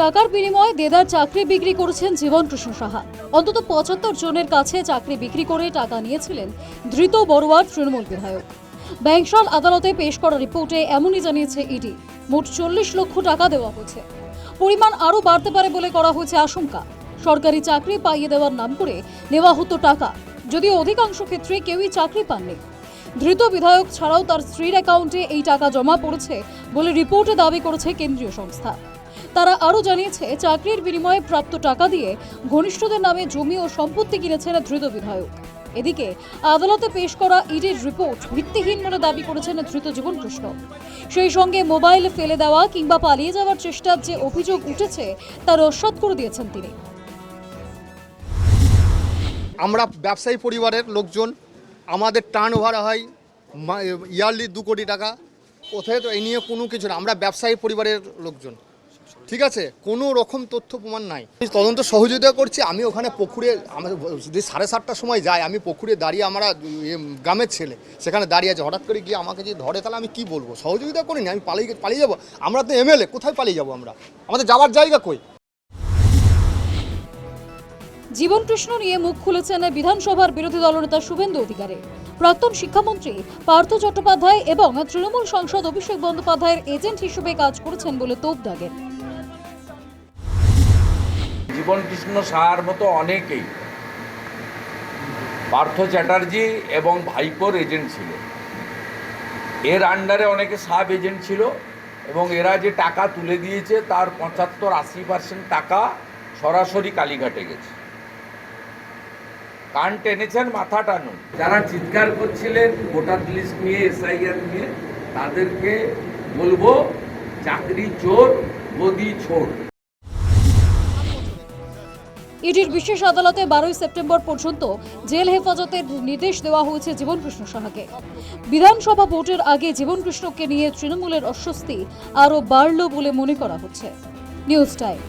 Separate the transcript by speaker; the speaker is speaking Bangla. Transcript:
Speaker 1: টাকার বিনিময়ে দেদার চাকরি বিক্রি করেছেন জীবন কৃষ্ণ সাহা। অন্তত পঁচাত্তর জনের কাছে চাকরি বিক্রি করে টাকা নিয়েছিলেন ধৃত বড়ুয়ার তৃণমূল বিধায়ক। ব্যাংশাল আদালতে পেশ করা রিপোর্টে এমনই জানিয়েছে ইডি, মোট চল্লিশ লক্ষ টাকা দেওয়া হয়েছে। পরিমাণ আরও বাড়তে পারে বলে করা হয়েছে আশঙ্কা। সরকারি চাকরি পাইয়ে দেওয়ার নাম করে নেওয়া হতো টাকা, যদিও অধিকাংশ ক্ষেত্রে কেউই চাকরি পাননি। ধৃত বিধায়ক ছাড়াও তার স্ত্রীর অ্যাকাউন্টে এই টাকা জমা পড়েছে বলে রিপোর্টে দাবি করেছে কেন্দ্রীয় সংস্থা। তারা আরও জানিয়েছে, চাকরির বিনিময়ে প্রাপ্ত টাকা দিয়ে ঘনিষ্ঠদের নামে জমি ও সম্পত্তি কিনেছেন ধৃত বিধায়ক। এদিকে, আদালতে পেশ করা ইডির রিপোর্ট ভিত্তিহীন বলে দাবি করেছেন ধৃত জীবন কৃষ্ণ সেই সঙ্গে মোবাইল ফেলে দেওয়া কিংবা পালিয়ে যাওয়ার চেষ্টার যে অভিযোগ উঠেছে, তা রসদ করে দিয়েছেন তিনি।
Speaker 2: আমরা ব্যবসায়ী পরিবারের লোকজন, আমাদের টার্ন ওভার হয় ইয়ারলি দু কোটি টাকা। কোথায় তো এই নিয়ে কোনো কিছু না, আমরা ব্যবসায়ী পরিবারের লোকজন। ঠিক আছে? কোনো রকম তথ্য প্রমাণ নাই। তদন্ত সহযোগিতা করছি, আমি ওখানে পুকুরে যদি সাড়ে সাতটার সময় যাই আমি পুকুরে দাঁড়িয়ে আমরা গ্রামের ছেলে, সেখানে দাঁড়িয়ে আছে। হঠাৎ করে গিয়ে আমাকে যদি ধরে, তাহলে আমি কি বলব? সহযোগিতা করিনি, আমি পালিয়ে পালিয়ে যাব। আমরা তো এমএলএ কোথায় পালিয়ে যাব আমরা? আমাদের যাওয়ার জায়গা কই?
Speaker 1: জীবন কৃষ্ণ নিয়ে মুখ খুলেছেন বিধানসভার বিরোধী দলনেতা শুভেন্দু অধিকারী। প্রাক্তন শিক্ষামন্ত্রী পার্থ চট্টোপাধ্যায় এবং তৃণমূল সাংসদ অভিষেক বন্দ্যোপাধ্যায়ের এজেন্ট হিসেবে কাজ করেছেন বলে তোপ দাগেন
Speaker 3: জীবন কৃষ্ণ সাহার মতো অনেকেই। পার্থ চ্যাটার্জি এবং ভাইপোর এজেন্ট ছিল। এর আন্ডারে অনেকে সাব এজেন্ট ছিল এবং এরা যে টাকা তুলে দিয়েছে তার পঁচাত্তর আশি পার্সেন্ট টাকা সরাসরি কালীঘাটে গেছে। কান টেনেছেন, মাথা টানুন। যারা চিৎকার করছিলেন, ভোটার লিস্ট নিয়ে এসআইআর নিয়ে, তাদেরকে বলব, চাকরি চোর গদি ছোড়
Speaker 1: ইডির বিশেষ আদালতে বারোই সেপ্টেম্বর পর্যন্ত জেল হেফাজতের নির্দেশ দেওয়া হয়েছে জীবনকৃষ্ণ সাহাকে। বিধানসভা ভোটের আগে জীবনকৃষ্ণকে নিয়ে তৃণমূলের অস্বস্তি আরও বাড়ল বলে মনে করা হচ্ছে। News time.